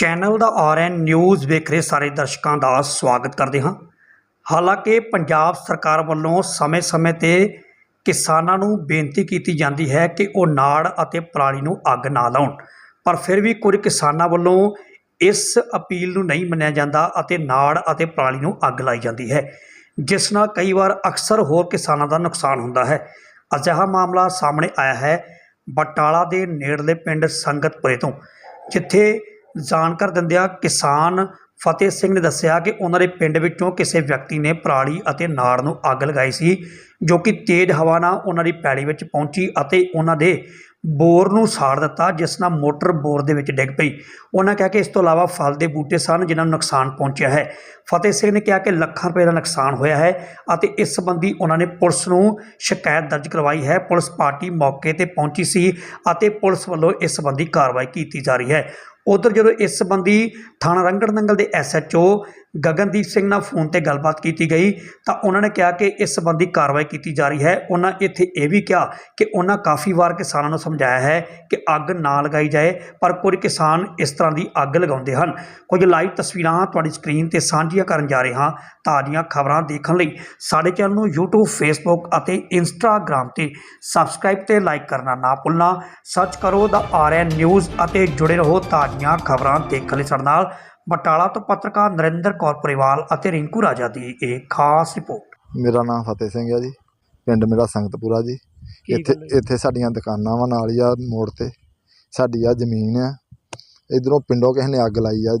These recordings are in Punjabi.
ਚੈਨਲ ਦਾ ਆਰਐਨ ਨਿਊਜ਼ ਵੇਖ ਰਹੇ ਸਾਰੇ ਦਰਸ਼ਕਾਂ ਦਾ ਸਵਾਗਤ ਕਰਦੇ ਹਾਂ। ਹਾਲਾਂਕਿ ਪੰਜਾਬ ਸਰਕਾਰ ਵੱਲੋਂ ਸਮੇਂ-ਸਮੇਂ ਤੇ ਕਿਸਾਨਾਂ ਨੂੰ ਬੇਨਤੀ ਕੀਤੀ ਜਾਂਦੀ ਹੈ ਕਿ ਉਹ ਨਾੜ ਅਤੇ ਪਰਾਲੀ ਨੂੰ ਅੱਗ ਨਾ ਲਾਉਣ। ਪਰ ਫਿਰ ਵੀ ਕੁਝ ਕਿਸਾਨਾਂ ਵੱਲੋਂ ਇਸ ਅਪੀਲ ਨੂੰ ਨਹੀਂ ਮੰਨਿਆ ਜਾਂਦਾ ਅਤੇ ਨਾੜ ਅਤੇ ਪਰਾਲੀ ਨੂੰ ਅੱਗ ਲਾਈ ਜਾਂਦੀ ਹੈ, ਜਿਸ ਨਾਲ ਕਈ ਵਾਰ ਅਕਸਰ ਹੋਰ ਕਿਸਾਨਾਂ ਦਾ ਨੁਕਸਾਨ ਹੁੰਦਾ ਹੈ। ਅਜਿਹਾ ਮਾਮਲਾ ਸਾਹਮਣੇ ਆਇਆ ਹੈ ਬਟਾਲਾ ਦੇ ਨੇੜਲੇ ਪਿੰਡ ਸੰਗਤਪੁਰੇ ਤੋਂ, ਜਿੱਥੇ ਜਾਣਕਾਰ ਦਿੰਦਿਆਂ ਕਿਸਾਨ ਫਤਿਹ ਸਿੰਘ ਨੇ ਦੱਸਿਆ ਕਿ ਉਹਨਾਂ ਦੇ ਪਿੰਡ ਵਿੱਚੋਂ ਕਿਸੇ ਵਿਅਕਤੀ ਨੇ ਪਰਾਲੀ ਅਤੇ ਨਾੜ ਨੂੰ ਅੱਗ ਲਗਾਈ ਸੀ, ਜੋ ਕਿ ਤੇਜ਼ ਹਵਾ ਨਾਲ ਉਹਨਾਂ ਦੀ ਪੈਲੀ ਵਿੱਚ ਪਹੁੰਚੀ ਅਤੇ ਉਹਨਾਂ ਦੇ ਬੋਰ ਨੂੰ ਸਾੜ ਦਿੱਤਾ, ਜਿਸ ਨਾਲ ਮੋਟਰ ਬੋਰ ਦੇ ਵਿੱਚ ਡਿੱਗ ਪਈ। ਉਹਨਾਂ ਕਿਹਾ ਕਿ ਇਸ ਤੋਂ ਇਲਾਵਾ ਫਲ ਦੇ ਬੂਟੇ ਸਨ ਜਿਨ੍ਹਾਂ ਨੂੰ ਨੁਕਸਾਨ ਪਹੁੰਚਿਆ ਹੈ। ਫਤਿਹ ਸਿੰਘ ਨੇ ਕਿਹਾ ਕਿ ਲੱਖਾਂ ਰੁਪਏ ਦਾ ਨੁਕਸਾਨ ਹੋਇਆ ਹੈ ਅਤੇ ਇਸ ਸੰਬੰਧੀ ਉਹਨਾਂ ਨੇ ਪੁਲਿਸ ਨੂੰ ਸ਼ਿਕਾਇਤ ਦਰਜ ਕਰਵਾਈ ਹੈ। ਪੁਲਿਸ ਪਾਰਟੀ ਮੌਕੇ ਤੇ ਪਹੁੰਚੀ ਸੀ ਅਤੇ ਪੁਲਿਸ ਵੱਲੋਂ ਇਸ ਸੰਬੰਧੀ ਕਾਰਵਾਈ ਕੀਤੀ ਜਾ ਰਹੀ ਹੈ। ਉਧਰ ਜਦੋਂ ਇਸ ਸੰਬੰਧੀ ਥਾਣਾ ਰੰਗੜ ਨੰਗਲ ਦੇ ਐਸਐਚਓ ਗਗਨਦੀਪ ਸਿੰਘ ਨਾਲ ਫੋਨ ਤੇ ਗੱਲਬਾਤ ਕੀਤੀ ਗਈ ਤਾਂ ਉਹਨਾਂ ਨੇ ਕਿਹਾ ਕਿ ਇਸ ਸੰਬੰਧੀ ਕਾਰਵਾਈ ਕੀਤੀ ਜਾ ਰਹੀ ਹੈ। ਉਹਨਾਂ ਇੱਥੇ ਇਹ ਵੀ ਕਿਹਾ ਕਿ ਉਹਨਾਂ ਕਾਫੀ ਵਾਰ ਕਿਸਾਨਾਂ ਨੂੰ ਸਮਝਾਇਆ ਹੈ ਕਿ ਅੱਗ ਨਾ ਲਗਾਈ ਜਾਏ, ਪਰ ਕੁਝ ਕਿਸਾਨ ਇਸ ਤਰ੍ਹਾਂ ਦੀ ਅੱਗ ਲਗਾਉਂਦੇ ਹਨ। ਕੁਝ ਲਾਈਵ ਤਸਵੀਰਾਂ ਤੁਹਾਡੀ ਸਕਰੀਨ ਤੇ ਸਾਂਝੀਆਂ ਕਰਨ ਜਾ ਰਹੇ ਹਾਂ ਤਾਜ਼ੀਆਂ ਖਬਰਾਂ ਦੇਖਣ ਲਈ। ਸਾਡੇ ਚੈਨਲ ਨੂੰ YouTube, Facebook ਅਤੇ Instagram ਤੇ ਸਬਸਕ੍ਰਾਈਬ ਤੇ ਲਾਈਕ ਕਰਨਾ ਨਾ ਭੁੱਲਣਾ। ਸਰਚ ਕਰੋ ਦਾ ਆਰਐਨ ਨਿਊਜ਼ ਅਤੇ ਜੁੜੇ ਰਹੋ ਤਾਜ਼ੀਆਂ ਖਬਰਾਂ ਦੇਖਣ ਲਈ ਸਾਡੇ ਨਾਲ। ਬਟਾਲਾ ਤੋਂ ਪੱਤਰਕਾਰ ਨਰਿੰਦਰ ਕੌਰ ਪਰਿਵਾਲ ਅਤੇ ਰਿੰਕੂ ਰਾਜਾ ਦੀ ਇਹ ਖਾਸ ਰਿਪੋਰਟ। ਮੇਰਾ ਨਾਮ ਫਤਿਹ ਸਿੰਘ ਹੈ ਜੀ। ਪਿੰਡ ਮੇਰਾ ਸੰਗਤਪੁਰਾ ਜੀ। ਕੀ ਇੱਥੇ ਗੱਲ ਹੈ? ਇੱਥੇ ਸਾਡੀਆਂ ਦੁਕਾਨਾਂ ਵਾ ਨਾਲ ਹੀ ਆ ਮੋੜ ਤੇ। ਸਾਡੀ ਆ ਜ਼ਮੀਨ ਆ। ਇਧਰੋਂ ਪਿੰਡੋਂ ਕਿਸੇ ਨੇ ਅੱਗ ਲਾਈ ਆ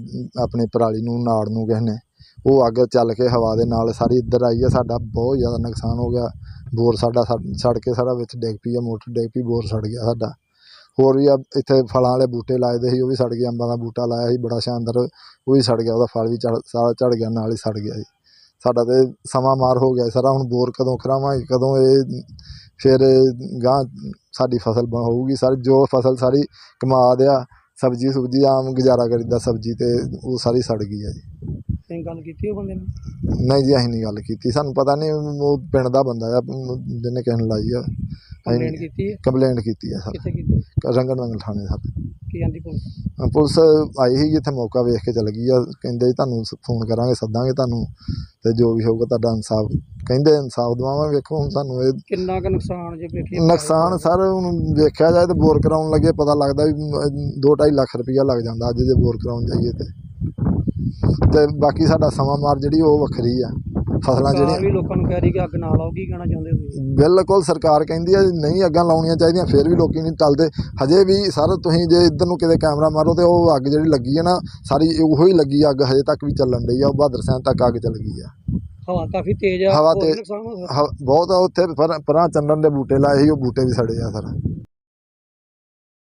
ਆਪਣੀ ਪਰਾਲੀ ਨੂੰ ਨਾੜ ਨੂੰ ਕਿਸੇ ਨੇ। ਉਹ ਅੱਗ ਚੱਲ ਕੇ ਹਵਾ ਦੇ ਨਾਲ ਸਾਰੀ ਇੱਧਰ ਆਈ ਆ। ਸਾਡਾ ਬਹੁਤ ਜ਼ਿਆਦਾ ਨੁਕਸਾਨ ਹੋ ਗਿਆ। ਬੋਰ ਸਾਡਾ ਸੜ- ਸੜ ਕੇ ਸਾਰਾ ਵਿੱਚ ਡਿੱਗ ਪਈ ਆ ਮੋਟਰ ਡਿੱਗ ਪਈ ਬੋਰ ਸੜ ਗਿਆ ਸਾਡਾ। ਹੋਰ ਵੀ ਆ ਇੱਥੇ ਫਲਾਂ ਵਾਲੇ ਬੂਟੇ ਲਾਏ ਦੇ ਸੀ ਉਹ ਵੀ ਸੜ ਗਏ ਅੰਬਾਂ ਦਾ ਬੂਟਾ ਲਾਇਆ ਸੀ ਬੜਾ ਸ਼ਾਨਦਾਰ ਉਹ ਵੀ ਸੜ ਗਿਆ ਉਹਦਾ ਫਲ ਵੀ ਚੜ ਸਾਰਾ ਝੜ ਗਿਆ ਨਾਲ ਹੀ ਸੜ ਗਿਆ ਜੀ ਸਾਡਾ ਤੇ ਸਮਾਂ ਮਾਰ ਹੋ ਗਿਆ ਸਾਰਾ ਹੁਣ ਬੋਰ ਕਦੋਂ ਕਰਾਵਾਂਗੇ ਕਦੋਂ ਇਹ ਫਿਰ ਗਾਂ ਸਾਡੀ ਫਸਲ ਹੋਊਗੀ ਸਰ ਜੋ ਫਸਲ ਸਾਰੀ ਕਮਾ ਦਿਆ ਸਬਜੀ ਸੁਬਜੀ ਆਮ ਗੁਜ਼ਾਰਾ ਕਰੀਦਾ ਸਬਜੀ ਤੇ ਉਹ ਸਾਰੀ ਸੜ ਗਈ ਹੈ ਜੀ। ਤੁਸੀਂ ਗੱਲ ਕੀਤੀ ਉਹ ਬੰਦੇ ਨੇ? ਨਹੀਂ ਜੀ ਅਸੀਂ ਨਹੀਂ ਗੱਲ ਕੀਤੀ ਸਾਨੂੰ ਪਤਾ ਨਹੀਂ ਉਹ ਪਿੰਡ ਦਾ ਬੰਦਾ ਆ ਜਿਹਨੇ ਨੂੰ ਲਾਈ ਆ। ਕੰਪਲੇਂਟ ਕੀਤੀ ਹੈ? ਕੰਪਲੇਂਟ ਕੀਤੀ ਸਰ। ਕਿੱਥੇ ਕੀਤੀ? ਰੰਗੜ ਨੰਗਲ ਥਾਣੇ ਸਰ। ਕੀ ਆਂਦੀ ਪੁਲਿਸ? ਅ, ਪੁਲਿਸ ਆਈ ਸੀ ਇੱਥੇ ਮੌਕਾ ਵੇਖ ਕੇ ਚਲ ਗਈ ਆ। ਕਹਿੰਦੇ ਜੀ ਤੁਹਾਨੂੰ ਸ- ਫੋਨ ਕਰਾਂਗੇ ਸੱਦਾਂਗੇ ਤੁਹਾਨੂੰ। ਤੇ ਜੋ ਵੀ ਹੋਊਗਾ ਤੁਹਾਡਾ ਇਨਸਾਫ ਕਹਿੰਦੇ ਇਨਸਾਫ ਦਵਾਵਾਂਗੇ। ਵੇਖੋ ਹੁਣ ਸਾਨੂੰ ਇਹ ਕਿੰਨਾ ਕੁ ਨੁਕਸਾਨ ਜੇ ਵੇਖੀਏ ਨੁਕਸਾਨ ਸਰ ਹੁਣ ਵੇਖਿਆ ਜਾਏ ਤੇ ਬੋਰ ਕਰਾਉਣ ਲੱਗੇ ਪਤਾ ਲੱਗਦਾ ਵੀ 2.5 ਲੱਖ ਰੁਪਈਆ ਲੱਗ ਜਾਂਦਾ ਅੱਜ ਜੇ ਬੋਰ ਕਰਾਉਣ ਜਾਈਏ ਤੇ। ਤੇ ਬਾਕੀ ਸਾਡਾ ਸਮਾਂ ਮਾਰ ਜਿਹੜੀ ਉਹ ਵੱਖਰੀ ਆ। ਫਸਲਾਂ ਸਰਕਾਰ ਜਿਹੜੀਆਂ ਵੀ ਲੋਕਾਂ ਨੂੰ ਕਹਿ ਰਹੀ ਕਿ ਅੱਗ ਨਾ ਲਾਓ ਕੀ ਕਹਿਣਾ ਚਾਹੁੰਦੇ ਹੋ ਬਿਲਕੁਲ ਸਰਕਾਰ ਕਹਿੰਦੀ ਹੈ ਨਹੀਂ ਅੱਗਾਂ ਲਾਉਣੀਆਂ ਚਾਹੀਦੀਆਂ ਫਿਰ ਵੀ ਲੋਕੀ ਨਹੀਂ ਟਲਦੇ। ਹਜੇ ਵੀ ਸਰ ਤੁਸੀਂ ਜੇ ਇੱਧਰ ਨੂੰ ਕਿਤੇ ਕੈਮਰਾ ਮਾਰੋ ਤੇ ਉਹ ਅੱਗ ਜਿਹੜੀ ਲੱਗੀ ਹੈ ਨਾ ਸਾਰੀ ਉਹੋ ਹੀ ਲੱਗੀ ਅੱਗ ਹਜੇ ਤੱਕ ਵੀ ਚੱਲਣ ਰਹੀ ਆ ਉਹ ਬਹਾਦਰ ਸਿੰਘ ਤੱਕ ਅੱਗ ਚੱਲ ਗਈ ਆ। ਹਵਾ ਕਾਫੀ ਤੇਜ਼ ਆ ਹਵਾ ਹੋਰ ਤੇ- ਨੁਕਸਾਨ ਹੋ ਸਕਦਾ? ਹ- ਬਹੁਤ ਆ ਉੱਥੇ ਪਰ- ਪਰਾਂ ਚੰਦਨ ਦੇ ਬੂਟੇ ਲਾਏ ਸੀ ਉਹ ਬੂਟੇ ਵੀ ਸੜੇ ਆ ਸਰ।